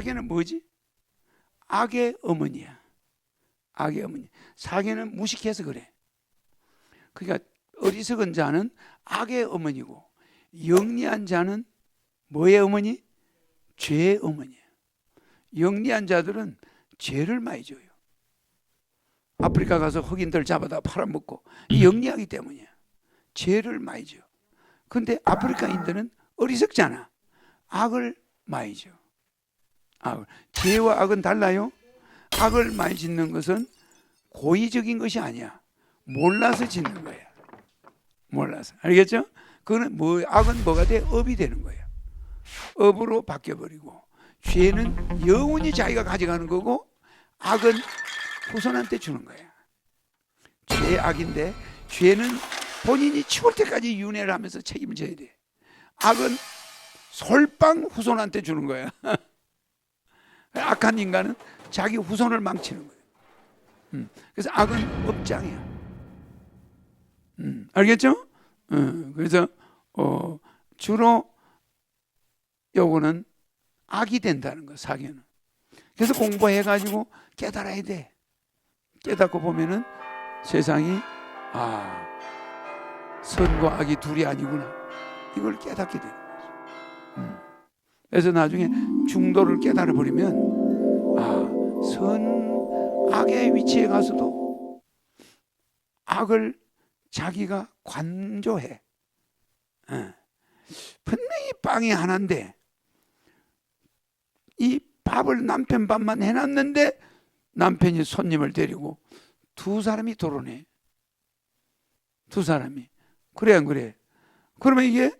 사계는 뭐지? 악의 어머니야. 악의 어머니. 사계는 무식해서 그래. 그러니까 어리석은 자는 악의 어머니고 영리한 자는 뭐의 어머니? 죄의 어머니야. 영리한 자들은 죄를 많이 줘요. 아프리카 가서 흑인들 잡아다 팔아먹고 이 영리하기 때문이야. 죄를 많이 줘. 근데 아프리카인들은 어리석잖아. 악을 많이 줘. 악을. 죄와 악은 달라요. 악을 많이 짓는 것은 고의적인 것이 아니야. 몰라서 짓는 거야. 몰라서. 알겠죠? 그거는 뭐 악은 뭐가 돼? 업이 되는 거야. 업으로 바뀌어 버리고 죄는 영원히 자기가 가져가는 거고 악은 후손한테 주는 거야. 죄 악인데 죄는 본인이 죽을 때까지 윤회를 하면서 책임을 져야 돼. 악은 솔빵 후손한테 주는 거야. 악한 인간은 자기 후손을 망치는 거예요. 음, 그래서 악은 업장이야. 음, 알겠죠? 음, 그래서 어, 주로 요거는 악이 된다는 거 사견은. 그래서 공부해 가지고 깨달아야 돼. 깨닫고 보면은 세상이 아 선과 악이 둘이 아니구나. 이걸 깨닫게 되는 거죠. 음. 그래서 나중에 중도를 깨달아 버리면 아 선 악의 위치에 가서도 악을 자기가 관조해. 예. 분명히 빵이 하나인데 이 밥을 남편 밥만 해놨는데 남편이 손님을 데리고 두 사람이 도로내. 두 사람이. 그래 안 그래? 그러면 이게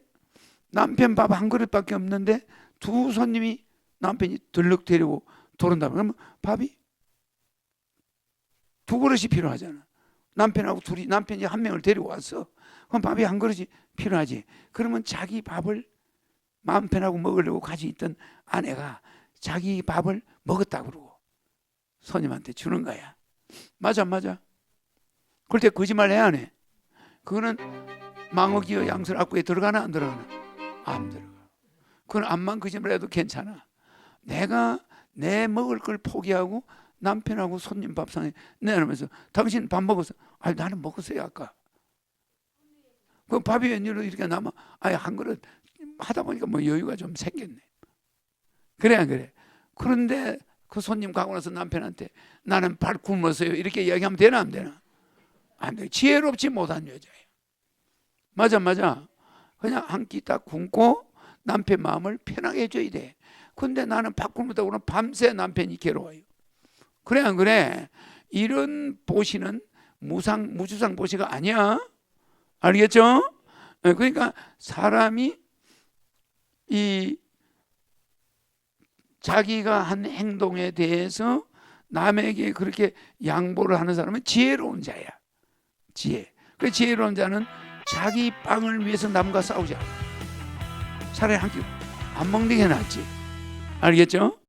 남편 밥 한 그릇밖에 없는데 두 손님이 남편이 들럭 데리고 도른다. 그러면 밥이 두 그릇이 필요하잖아. 남편하고 둘이 남편이 한 명을 데리고 왔어. 그럼 밥이 한 그릇이 필요하지. 그러면 자기 밥을 남편하고 먹으려고 가지고 있던 아내가 자기 밥을 먹었다 그러고 손님한테 주는 거야. 맞아, 맞아. 그럴 때 거짓말 해야 안 해. 그거는 망어기어 양설 악구에 들어가나 안 들어가나? 안 들어가. 그건 암만 거짓말 해도 괜찮아. 내가 내 먹을 걸 포기하고 남편하고 손님 밥상에 내놓으면서 당신 밥 먹었어? 아니 나는 먹었어요 아까. 그 밥이 웬일로 이렇게 남아? 아니 한 그릇 하다 보니까 뭐 여유가 좀 생겼네. 그래 안 그래? 그런데 그 손님 가고 나서 남편한테 나는 발 굶었어요 이렇게 이야기하면 되나 안 되나? 안 돼. 지혜롭지 못한 여자예요. 맞아 맞아. 그냥 한 끼 딱 굶고 남편 마음을 편하게 해줘야 돼. 근데 나는 밥 굶었다고 그러면 밤새 남편이 괴로워요. 그래 안 그래? 이런 보시는 무상 무주상 보시가 아니야. 알겠죠? 예, 그러니까 사람이 이 자기가 한 행동에 대해서 남에게 그렇게 양보를 하는 사람은 지혜로운 자야. 지혜. 그 지혜로운 자는 자기 빵을 위해서 남과 싸우지. 차라리 한끼안 먹는 게 낫지. 알겠죠?